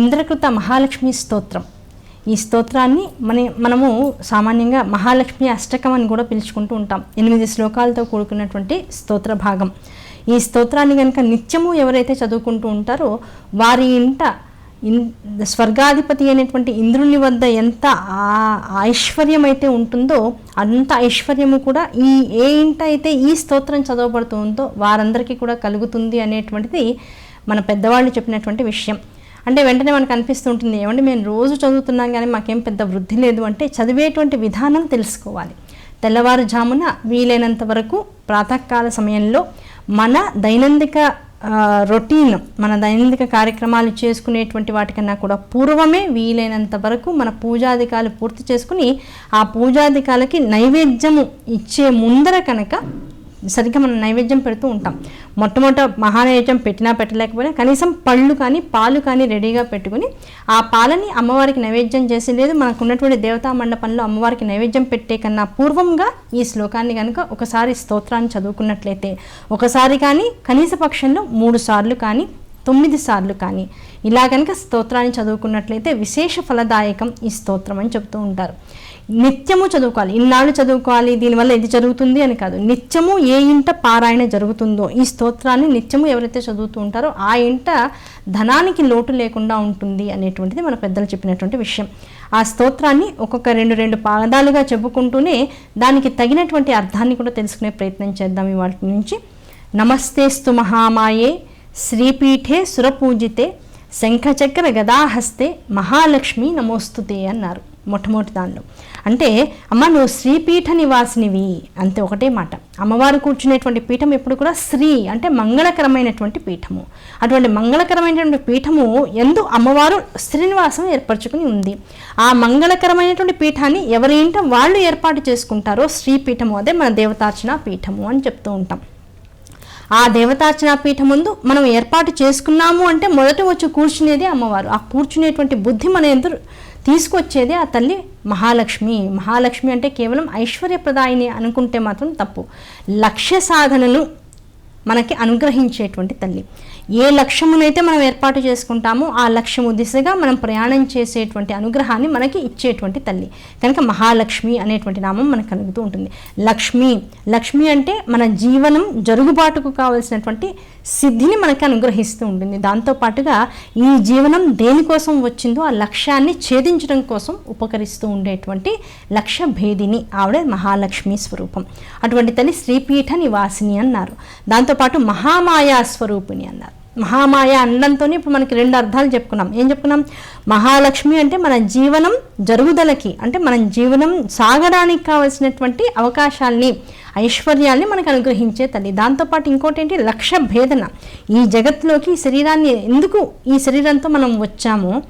ఇంద్రకృత మహాలక్ష్మి స్తోత్రం. ఈ స్తోత్రాన్ని మన మనము సామాన్యంగా మహాలక్ష్మి అష్టకం అని కూడా పిలుచుకుంటూ ఉంటాం. ఎనిమిది శ్లోకాలతో కూడుకున్నటువంటి స్తోత్ర భాగం. ఈ స్తోత్రాన్ని కనుక నిత్యము ఎవరైతే చదువుకుంటూ ఉంటారో వారి ఇంట ఇన్ స్వర్గాధిపతి అయినటువంటి ఇంద్రుని వద్ద ఎంత ఐశ్వర్యం అయితే ఉంటుందో అంత ఐశ్వర్యము కూడా ఈ ఏ ఇంట అయితే ఈ స్తోత్రం చదవబడుతూ ఉందో వారందరికీ కూడా కలుగుతుంది అనేటువంటిది మన పెద్దవాళ్ళు చెప్పినటువంటి విషయం. అంటే వెంటనే మనకు అనిపిస్తూ ఉంటుంది ఏమంటే మేము రోజు చదువుతున్నాం కానీ మాకేం పెద్ద వృద్ధి లేదు అంటే చదివేటువంటి విధానం తెలుసుకోవాలి. తెల్లవారుజామున వీలైనంత వరకు ప్రాతకాల సమయంలో మన దైనందిక రొటీన్ మన దైనందిక కార్యక్రమాలు చేసుకునేటువంటి వాటికన్నా కూడా పూర్వమే వీలైనంత వరకు మన పూజాధికాలు పూర్తి చేసుకుని ఆ పూజాధికాలకి నైవేద్యము ఇచ్చే ముందర కనుక సరిగ్గా మనం నైవేద్యం పెడుతూ ఉంటాం. మొట్టమొదట మహానైవేద్యం పెట్టినా పెట్టలేకపోయినా కనీసం పళ్ళు కానీ పాలు కానీ రెడీగా పెట్టుకుని ఆ పాలని అమ్మవారికి నైవేద్యం చేసి లేదు మనకు ఉన్నటువంటి దేవతా మండపంలో అమ్మవారికి నైవేద్యం పెట్టే కన్నా పూర్వంగా ఈ శ్లోకాన్ని కనుక ఒకసారి స్తోత్రాన్ని చదువుకున్నట్లయితే ఒకసారి కానీ కనీస పక్షంలో మూడు సార్లు కానీ తొమ్మిది సార్లు కానీ ఇలా కనుక స్తోత్రాన్ని చదువుకున్నట్లయితే విశేష ఫలదాయకం ఈ స్తోత్రం అని చెబుతూ ఉంటారు. నిత్యము చదువుకోవాలి. ఇన్నాళ్ళు చదువుకోవాలి దీనివల్ల ఇది జరుగుతుంది అని కాదు. నిత్యము ఏ ఇంట పారాయణ జరుగుతుందో ఈ స్తోత్రాన్ని నిత్యము ఎవరైతే చదువుతూ ఉంటారో ఆ ఇంట ధనానికి లోటు లేకుండా ఉంటుంది అనేటువంటిది మన పెద్దలు చెప్పినటువంటి విషయం. ఆ స్తోత్రాన్ని ఒక్కొక్క రెండు రెండు పాదాలుగా చెప్పుకుంటూనే దానికి తగినటువంటి అర్థాన్ని కూడా తెలుసుకునే ప్రయత్నం చేద్దాం వాటి నుంచి. నమస్తేస్తు మహామాయే శ్రీపీఠే సురపూజితే శంఖచక్ర గదాహస్తే మహాలక్ష్మి నమోస్తుతే అన్నారు. మొట్టమొదటి దానిలో. అంటే అమ్మ నువ్వు శ్రీపీఠ నివాసినివి అంతే ఒకటే మాట. అమ్మవారు కూర్చునేటువంటి పీఠం ఎప్పుడు కూడా శ్రీ అంటే మంగళకరమైనటువంటి పీఠము. అటువంటి మంగళకరమైనటువంటి పీఠము ఎందు అమ్మవారు శ్రీనివాసం ఏర్పరచుకుని ఉంది. ఆ మంగళకరమైనటువంటి పీఠాన్ని ఎవరి వాళ్ళు ఏర్పాటు చేసుకుంటారో శ్రీపీఠము అదే మన దేవతార్చన పీఠము అని చెప్తూ ఉంటాం. ఆ దేవతార్చన పీఠం ముందు మనం ఏర్పాటు చేసుకున్నాము అంటే మొదట వచ్చి కూర్చునేది అమ్మవారు. ఆ కూర్చునేటువంటి బుద్ధి మన ఎందు తీసుకొచ్చేది ఆ తల్లి మహాలక్ష్మి. మహాలక్ష్మి అంటే కేవలం ఐశ్వర్యప్రదాయిని అనుకుంటే మాత్రం తప్పు. లక్ష్య సాధనను మనకి అనుగ్రహించేటువంటి తల్లి. ఏ లక్ష్యమునైతే మనం ఏర్పాటు చేసుకుంటామో ఆ లక్ష్యము దిశగా మనం ప్రయాణం చేసేటువంటి అనుగ్రహాన్ని మనకి ఇచ్చేటువంటి తల్లి. కనుక మహాలక్ష్మి అనేటువంటి నామం మనకు కలుగుతూ ఉంటుంది. లక్ష్మి. లక్ష్మి అంటే మన జీవనం జరుగుబాటుకు కావలసినటువంటి సిద్ధిని మనకి అనుగ్రహిస్తూ ఉంటుంది. దాంతోపాటుగా ఈ జీవనం దేనికోసం వచ్చిందో ఆ లక్ష్యాన్ని ఛేదించడం కోసం ఉపకరిస్తూ ఉండేటువంటి లక్ష్య భేదిని ఆవిడ మహాలక్ష్మి స్వరూపం. అటువంటి తల్లి శ్రీపీఠ నివాసిని అన్నారు. దాంతోపాటు మహామాయా స్వరూపిణి అన్నారు. మహామాయ అండంతో ఇప్పుడు మనకి రెండు అర్థాలు చెప్పుకున్నాం. ఏం చెప్పుకున్నాం? మహాలక్ష్మి అంటే మన జీవనం జరుగుదలకి అంటే మన జీవనం సాగడానికి కావలసినటువంటి అవకాశాల్ని ఐశ్వర్యాల్ని మనకు అనుగ్రహించే తల్లి. దాంతోపాటు ఇంకోటి ఏంటి లక్ష్య భేదన. ఈ జగత్తులోకి శరీరాన్ని ఎందుకు ఈ శరీరంతో మనం వచ్చామో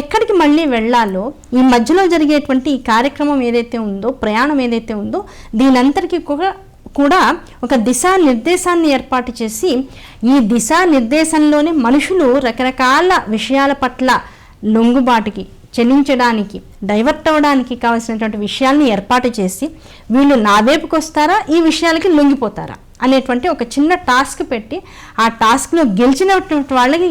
ఎక్కడికి మళ్ళీ వెళ్ళాలో ఈ మధ్యలో జరిగేటువంటి ఈ కార్యక్రమం ఏదైతే ఉందో ప్రయాణం ఏదైతే ఉందో దీనంతటికీ కూడా కూడా ఒక దిశా నిర్దేశాన్ని ఏర్పాటు చేసి ఈ దిశా నిర్దేశంలోనే మనుషులు రకరకాల విషయాల పట్ల లొంగుబాటుకి చెల్లించడానికి డైవర్ట్ అవ్వడానికి కావాల్సినటువంటి విషయాల్ని ఏర్పాటు చేసి వీళ్ళు నా వైపుకి వస్తారా? ఈ విషయాలకి లొంగిపోతారా? అనేటువంటి ఒక చిన్న టాస్క్ పెట్టి ఆ టాస్క్లో గెలిచినటువంటి వాళ్ళకి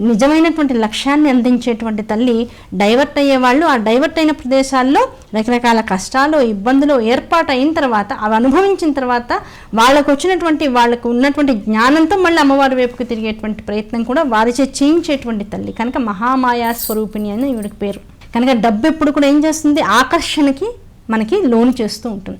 నిజమైనటువంటి లక్ష్యాన్ని అందించేటువంటి తల్లి డైవర్ట్ అయ్యే వాళ్ళు ఆ డైవర్ట్ అయిన ప్రదేశాల్లో రకరకాల కష్టాలు ఇబ్బందులు ఏర్పాటు అయిన తర్వాత అవి అనుభవించిన తర్వాత వాళ్ళకు వచ్చినటువంటి వాళ్ళకు ఉన్నటువంటి జ్ఞానంతో మళ్ళీ అమ్మవారి వైపుకు తిరిగేటువంటి ప్రయత్నం కూడా వారిచే చేయించేటువంటి తల్లి. కనుక మహామాయా స్వరూపిణి అని ఈవిడికి పేరు. కనుక డబ్బు ఎప్పుడు కూడా ఏం చేస్తుంది? ఆకర్షణకి మనకి లోన్ చేస్తూ ఉంటుంది.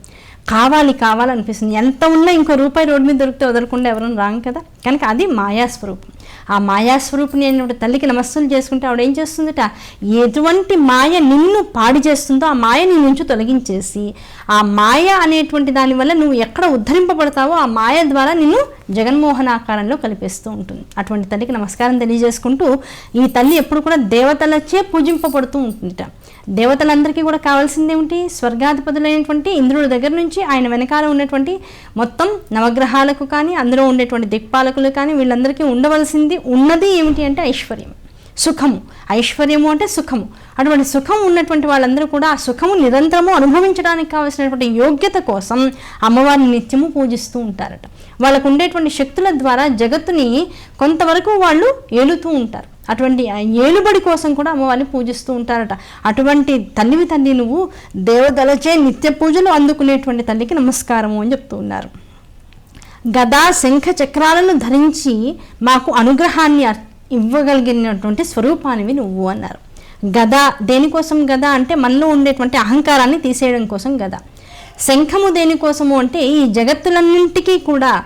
కావాలి కావాలనిపిస్తుంది. ఎంత ఉన్నా ఇంకో రూపాయి రోడ్డు మీద దొరికితే వదలకుండా ఎవరైనా రాం కదా? కనుక అది మాయాస్వరూపం. ఆ మాయాస్వరూపిణి అయినటువంటి తల్లికి నమస్సులు చేసుకుంటే ఆవిడ ఏం చేస్తుందట? ఎటువంటి మాయ నిన్ను పాడి చేస్తుందో ఆ మాయ నీ నుంచి తొలగించేసి ఆ మాయ అనేటువంటి దానివల్ల నువ్వు ఎక్కడ ఉద్ధరింపబడతావో ఆ మాయ ద్వారా నిన్ను జగన్మోహనాకారంలో కలిపేస్తూ ఉంటుంది. అటువంటి తల్లికి నమస్కారం తెలియజేసుకుంటూ ఈ తల్లి ఎప్పుడు కూడా దేవతలచే పూజింపబడుతూ ఉంటుందిట. దేవతలందరికీ కూడా కావాల్సింది ఏమిటి? స్వర్గాధిపతులైనటువంటి ఇంద్రుడి దగ్గర నుంచి ఆయన వెనకాల ఉన్నటువంటి మొత్తం నవగ్రహాలకు కానీ అందులో ఉండేటువంటి దిక్పాలకులు కానీ వీళ్ళందరికీ ఉండవలసింది ఉన్నది ఏమిటి అంటే ఐశ్వర్యం సుఖము. ఐశ్వర్యము అంటే సుఖము. అటువంటి సుఖం ఉన్నటువంటి వాళ్ళందరూ కూడా ఆ సుఖము నిరంతరము అనుభవించడానికి కావలసినటువంటి యోగ్యత కోసం అమ్మవారిని నిత్యము పూజిస్తూ ఉంటారట. వాళ్ళకు ఉండేటువంటి శక్తుల ద్వారా జగత్తుని కొంతవరకు వాళ్ళు ఏలుతూ ఉంటారు. అటువంటి ఏలుబడి కోసం కూడా అమ్మవారిని పూజిస్తూ ఉంటారట. అటువంటి తల్లివి తల్లి నువ్వు దేవతలచే నిత్య పూజలు అందుకునేటువంటి తల్లికి నమస్కారము అని చెప్తూ ఉన్నారు. గదా శంఖ చక్రాలను ధరించి మాకు అనుగ్రహాన్ని అర్- ఇవ్వగలిగినటువంటి స్వరూపానివి నువ్వు అన్నారు. గద దేనికోసం గద అంటే మనలో ఉండేటువంటి అహంకారాన్ని తీసేయడం కోసం గద. శంఖము దేనికోసము అంటే ఈ జగత్తులన్నింటికీ కూడా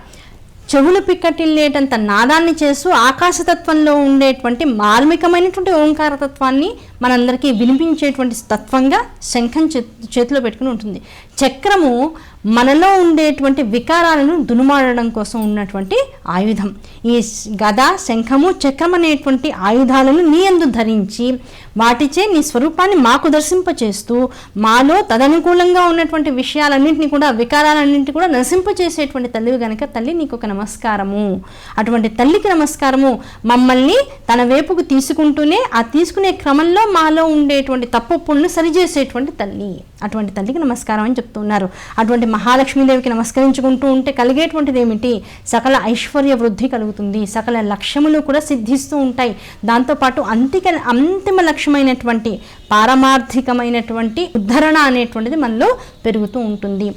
చెవులు పిక్కటిల్లేటంత నాదాన్ని చేస్తూ ఆకాశతత్వంలో ఉండేటువంటి మార్మికమైనటువంటి ఓంకారతత్వాన్ని మనందరికీ వినిపించేటువంటి తత్వంగా శంఖం చేతిలో పెట్టుకుని ఉంటుంది. చక్రము మనలో ఉండేటువంటి వికారాలను దునుమాడడం కోసం ఉన్నటువంటి ఆయుధం. ఈ గద శంఖము చక్రం అనేటువంటి ఆయుధాలను నీ అందు ధరించి వాటిచే నీ స్వరూపాన్ని మాకు దర్శింపచేస్తూ మాలో తదనుకూలంగా ఉన్నటువంటి విషయాలన్నింటినీ కూడా వికారాలన్నింటినీ కూడా నశింపచేసేటువంటి తల్లివి గనక తల్లి నీకు ఒక నమస్కారము. అటువంటి తల్లికి నమస్కారము. మమ్మల్ని తన వైపుకు తీసుకుంటూనే ఆ తీసుకునే క్రమంలో మాలో ఉండేటువంటి తప్పొప్పులను సరిచేసేటువంటి తల్లి. అటువంటి తల్లికి నమస్కారం అని చెప్తున్నారు. అటువంటి మహాలక్ష్మీదేవికి నమస్కరించుకుంటూ ఉంటే కలిగేటువంటిది ఏమిటి సకల ఐశ్వర్య వృద్ధి కలుగుతుంది. సకల లక్ష్యములు కూడా సిద్ధిస్తూ ఉంటాయి. దాంతోపాటు అంతిక అంతిమ లక్ష్యమైనటువంటి పారమార్థికమైనటువంటి ఉద్ధరణ అనేటువంటిది మనలో పెరుగుతూ ఉంటుంది.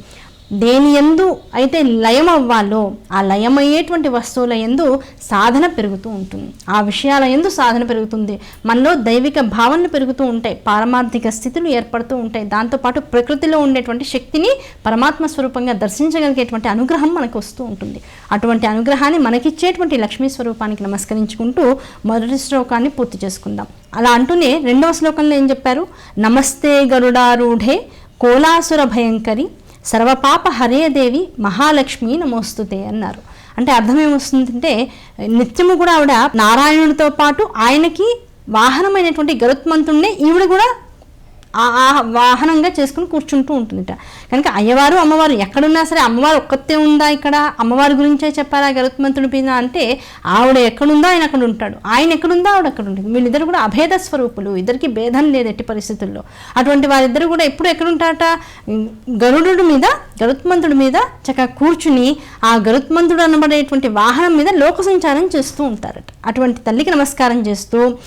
దేని ఎందు అయితే లయం అవ్వాలో ఆ లయమయ్యేటువంటి వస్తువుల ఎందు సాధన పెరుగుతూ ఉంటుంది. ఆ విషయాల ఎందు సాధన పెరుగుతుంది. మనలో దైవిక భావనలు పెరుగుతూ ఉంటాయి. పారమార్థిక స్థితులు ఏర్పడుతూ ఉంటాయి. దాంతోపాటు ప్రకృతిలో ఉండేటువంటి శక్తిని పరమాత్మ స్వరూపంగా దర్శించగలిగేటువంటి అనుగ్రహం మనకు వస్తూ ఉంటుంది. అటువంటి అనుగ్రహాన్ని మనకిచ్చేటువంటి లక్ష్మీ స్వరూపానికి నమస్కరించుకుంటూ మొదటి శ్లోకాన్ని పూర్తి చేసుకుందాం. అలా అంటూనే రెండవ శ్లోకంలో ఏం చెప్పారు? నమస్తే గరుడారూఢే కోలాసుర భయంకరి సర్వపాప హరేదేవి మహాలక్ష్మి నమోస్తుతే అన్నారు. అంటే అర్థం ఏమొస్తుందంటే నిత్యము కూడా ఆవిడ నారాయణుడితో పాటు ఆయనకి వాహనమైనటువంటి గరుత్మంతుడినే ఈవిడ కూడా వాహనంగా చేసుకుని కూర్చుంటూ ఉంటుందిట. కనుక అయ్యవారు అమ్మవారు ఎక్కడున్నా సరే అమ్మవారు ఒక్కతే ఉందా ఇక్కడ? అమ్మవారి గురించే చెప్పారా గరుత్మంతుడి మీద అంటే ఆవిడ ఎక్కడుందో ఆయన అక్కడ ఉంటాడు. ఆయన ఎక్కడుందో ఆవిడ అక్కడ ఉంటుంది. వీళ్ళిద్దరు కూడా అభేద స్వరూపులు. ఇద్దరికి భేదం లేదు ఎట్టి పరిస్థితుల్లో. అటువంటి వారిద్దరు కూడా ఎప్పుడు ఎక్కడుంటారట? గరుడు మీద గరుత్మంతుడి మీద చక్కగా కూర్చుని ఆ గరుత్మంతుడు అనబడేటువంటి వాహనం మీద లోక సంచారం చేస్తూ ఉంటారట. అటువంటి తల్లికి నమస్కారం చేస్తూ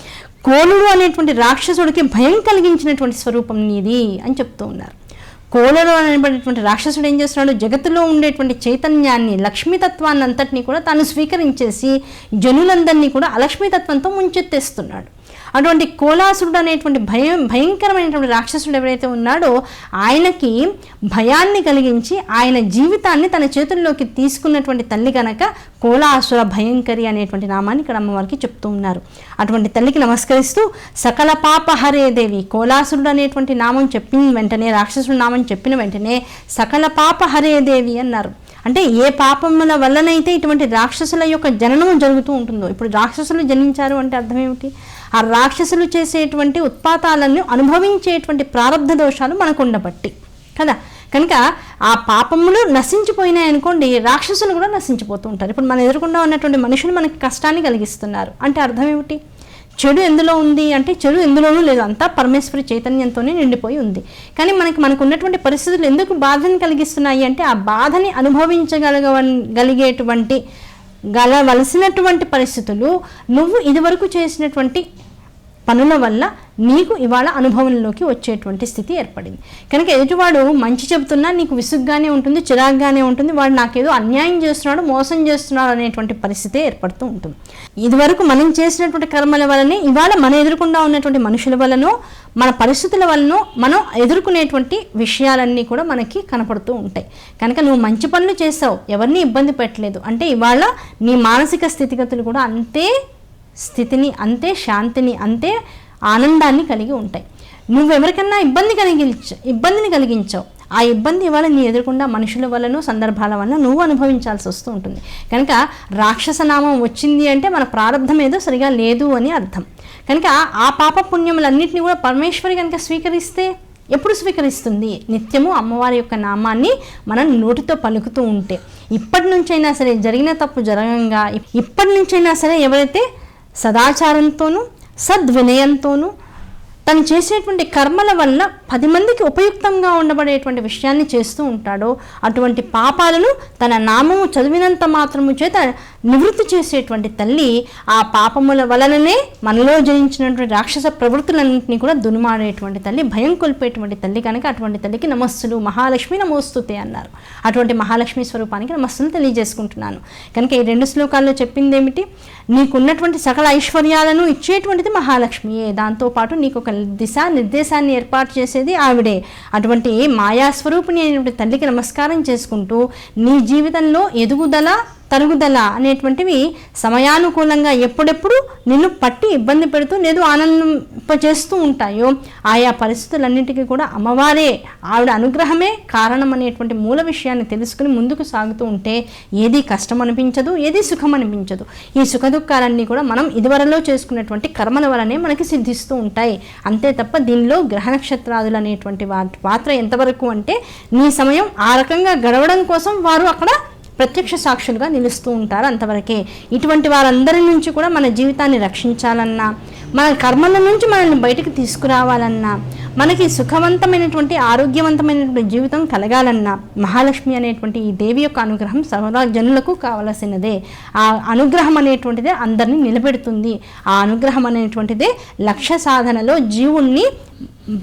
కోలుడు అనేటువంటి రాక్షసుడికి భయం కలిగించినటువంటి స్వరూపం నీది అని చెప్తూ ఉన్నారు. కోలరు అనేటువంటి రాక్షసుడు ఏం చేస్తున్నాడు? జగత్తులో ఉండేటువంటి చైతన్యాన్ని లక్ష్మీతత్వాన్ని అంతటినీ కూడా తాను స్వీకరించేసి జనులందరినీ కూడా అలక్ష్మీతత్వంతో ముంచెత్తేస్తున్నాడు. అటువంటి కోలాసురుడు అనేటువంటి భయం భయంకరమైనటువంటి రాక్షసుడు ఎవరైతే ఉన్నాడో ఆయనకి భయాన్ని కలిగించి ఆయన జీవితాన్ని తన చేతుల్లోకి తీసుకున్నటువంటి తల్లి కనుక కోలాసుర భయంకరి అనేటువంటి నామాన్ని ఇక్కడ అమ్మవారికి చెప్తూ ఉన్నారు. అటువంటి తల్లికి నమస్కరిస్తూ సకల పాప దేవి కోలాసురుడు అనేటువంటి నామం చెప్పిన వెంటనే రాక్షసుడు నామం చెప్పిన వెంటనే సకల పాప దేవి అన్నారు. అంటే ఏ పాపముల వల్లనైతే ఇటువంటి రాక్షసుల యొక్క జననము జరుగుతూ ఉంటుందో? ఇప్పుడు రాక్షసులు జనించారు అంటే అర్థం ఏమిటి ఆ రాక్షసులు చేసేటువంటి ఉత్పాతాలను అనుభవించేటువంటి ప్రారంధ దోషాలు మనకు ఉండబట్టి కదా? కనుక ఆ పాపములు నశించిపోయినాయి అనుకోండి రాక్షసులు కూడా నశించిపోతూ ఉంటారు. ఇప్పుడు మన ఎదురుకుండా ఉన్నటువంటి మనుషులు మనకి కష్టాన్ని కలిగిస్తున్నారు. అంటే అర్థం ఏమిటి చెడు ఎందులో ఉంది అంటే చెడు ఎందులోనూ లేదు. అంతా పరమేశ్వరి చైతన్యంతోనే నిండిపోయి ఉంది. కానీ మనకి మనకు ఉన్నటువంటి పరిస్థితులు ఎందుకు బాధని కలిగిస్తున్నాయి అంటే ఆ బాధని అనుభవించగలగ గలిగేటువంటి గలవలసినటువంటి పరిస్థితులు నువ్వు ఇదివరకు చేసినటువంటి పనుల వల్ల నీకు ఇవాళ అనుభవంలోకి వచ్చేటువంటి స్థితి ఏర్పడింది. కనుక ఎదుటివాడు మంచి చెబుతున్నా నీకు విసుగ్గానే ఉంటుంది చిరాగ్గానే ఉంటుంది వాడు నాకేదో అన్యాయం చేస్తున్నాడు మోసం చేస్తున్నాడు అనేటువంటి పరిస్థితి ఏర్పడుతూ ఉంటుంది. ఇదివరకు మనం చేసినటువంటి కర్మల వలనే ఇవాళ మన ఎదురుకుండా ఉన్నటువంటి మనుషుల వలనో మన పరిస్థితుల వలనో మనం ఎదుర్కొనేటువంటి విషయాలన్నీ కూడా మనకి కనపడుతూ ఉంటాయి. కనుక నువ్వు మంచి పనులు చేసావు ఎవరిని ఇబ్బంది పెట్టలేదు. అంటే ఇవాళ నీ మానసిక స్థితిగతులు కూడా అంతే స్థితిని అంతే శాంతిని అంతే ఆనందాన్ని కలిగి ఉంటాయి. నువ్వెవరికన్నా ఇబ్బంది కలిగించ ఇబ్బందిని కలిగించావు. ఆ ఇబ్బంది వల్ల నీ ఎదురకుండా మనుషుల వలన సందర్భాల వలన నువ్వు అనుభవించాల్సి వస్తూ ఉంటుంది. కనుక రాక్షస నామం వచ్చింది అంటే మన ప్రారంభం ఏదో సరిగా లేదు అని అర్థం. కనుక ఆ పాప పుణ్యములన్నింటినీ కూడా పరమేశ్వరి కనుక స్వీకరిస్తే ఎప్పుడు స్వీకరిస్తుంది? నిత్యము అమ్మవారి యొక్క నామాన్ని మనం నోటితో పలుకుతూ ఉంటే. ఇప్పటి నుంచైనా సరే జరిగిన తప్పు జరగంగా ఇప్పటి నుంచైనా సరే ఎవరైతే సదాచారంతోనూ సద్వినయంతోనూ తను చేసేటువంటి కర్మల వల్ల పది మందికి ఉపయుక్తంగా ఉండబడేటువంటి విషయాన్ని చేస్తూ ఉంటాడో. అటువంటి పాపాలను తన నామము చదివినంత మాత్రము చేత నివృత్తి చేసేటువంటి తల్లి ఆ పాపముల వలననే మనలో జనించినటువంటి రాక్షస ప్రవృత్తులన్నింటినీ కూడా దునుమాడేటువంటి తల్లి భయం కొల్పేటువంటి తల్లి కనుక అటువంటి తల్లికి నమస్సులు మహాలక్ష్మి నమోస్తుతే అన్నారు. అటువంటి మహాలక్ష్మి స్వరూపానికి నమస్సులు తెలియజేసుకుంటున్నాను. కనుక ఈ రెండు శ్లోకాల్లో చెప్పింది ఏమిటి నీకున్నటువంటి సకల ఐశ్వర్యాలను ఇచ్చేటువంటిది మహాలక్ష్మియే. దాంతోపాటు నీకు ఒక దిశా నిర్దేశాన్ని ఏర్పాటు చేసేది ఆవిడే. అటువంటి మాయాస్వరూపిణి అయినటువంటి తల్లికి నమస్కారం చేసుకుంటూ నీ జీవితంలో ఎదుగుదల తరుగుదల అనేటువంటివి సమయానుకూలంగా ఎప్పుడెప్పుడు నిన్ను పట్టి ఇబ్బంది పెడుతూ లేదు ఆనందింపజేస్తూ ఉంటాయో ఆయా పరిస్థితులన్నింటికీ కూడా అమ్మవారే. ఆవిడ అనుగ్రహమే కారణం అనేటువంటి మూల విషయాన్ని తెలుసుకుని ముందుకు సాగుతూ ఉంటే ఏది కష్టం అనిపించదు ఏది సుఖం అనిపించదు ఈ సుఖ దుఃఖాలన్నీ కూడా మనం ఇదివరలో చేసుకున్నటువంటి కర్మల వలనే మనకి సిద్ధిస్తూ ఉంటాయి. అంతే తప్ప దీనిలో గ్రహ నక్షత్రాదులు అనేటువంటి వాటి పాత్ర ఎంతవరకు అంటే నీ సమయం ఆ రకంగా గడవడం కోసం వారు అక్కడ ప్రత్యక్ష సాక్షులుగా నిలుస్తూ ఉంటారు అంతవరకే. ఇటువంటి వారందరి నుంచి కూడా మన జీవితాన్ని రక్షించాలన్నా మన కర్మల నుంచి మనల్ని బయటకు తీసుకురావాలన్నా మనకి సుఖవంతమైనటువంటి ఆరోగ్యవంతమైనటువంటి జీవితం కలగాలన్నా మహాలక్ష్మి అనేటువంటి ఈ దేవి యొక్క అనుగ్రహం సర్వదా జనులకు కావలసినదే. ఆ అనుగ్రహం అనేటువంటిదే అందరినీ నిలబెడుతుంది. ఆ అనుగ్రహం అనేటువంటిదే లక్ష్య సాధనలో జీవుణ్ణి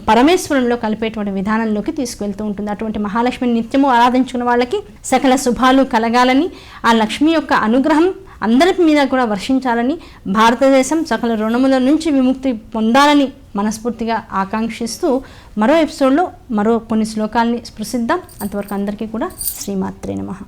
పరమేశ్వరంలో కలిపేటువంటి విధానంలోకి తీసుకెళ్తూ ఉంటుంది. అటువంటి మహాలక్ష్మిని నిత్యము ఆరాధించుకున్న వాళ్ళకి సకల శుభాలు కలగాలని ఆ లక్ష్మి యొక్క అనుగ్రహం అందరి మీద కూడా వర్షించాలని భారతదేశం సకల రుణముల నుంచి విముక్తి పొందాలని మనస్ఫూర్తిగా ఆకాంక్షిస్తూ మరో ఎపిసోడ్లో మరో కొన్ని శ్లోకాల్ని స్పృశిద్దాం. అంతవరకు అందరికీ కూడా శ్రీమాత్రే నమః.